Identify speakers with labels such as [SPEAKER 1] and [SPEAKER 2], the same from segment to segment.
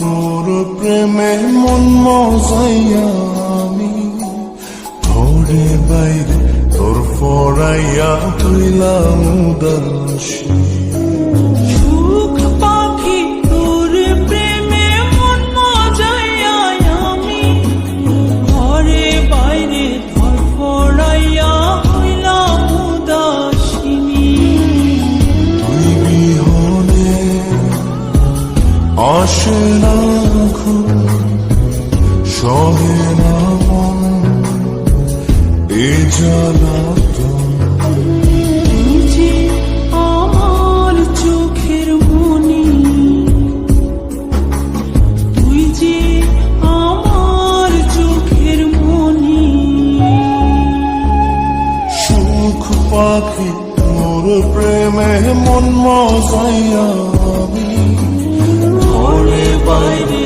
[SPEAKER 1] তোর
[SPEAKER 2] প্রেমে মন মজাইয়া আমি। ঘরে বাইরে তোর ফরাইয়া
[SPEAKER 1] তুইলাম দর্শী আসে না সহে না মন এ
[SPEAKER 2] যে আমার চোখের মনি তুই যে আমার চোখের মনি
[SPEAKER 1] সুখ পাখি তোর প্রেমে মন মজাইয়া। আমি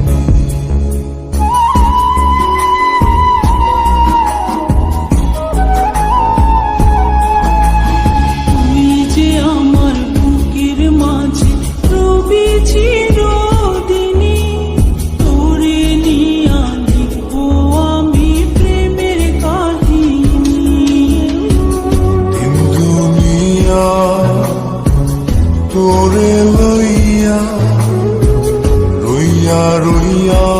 [SPEAKER 2] তোরে
[SPEAKER 1] লইয়া লইয়া রইয়া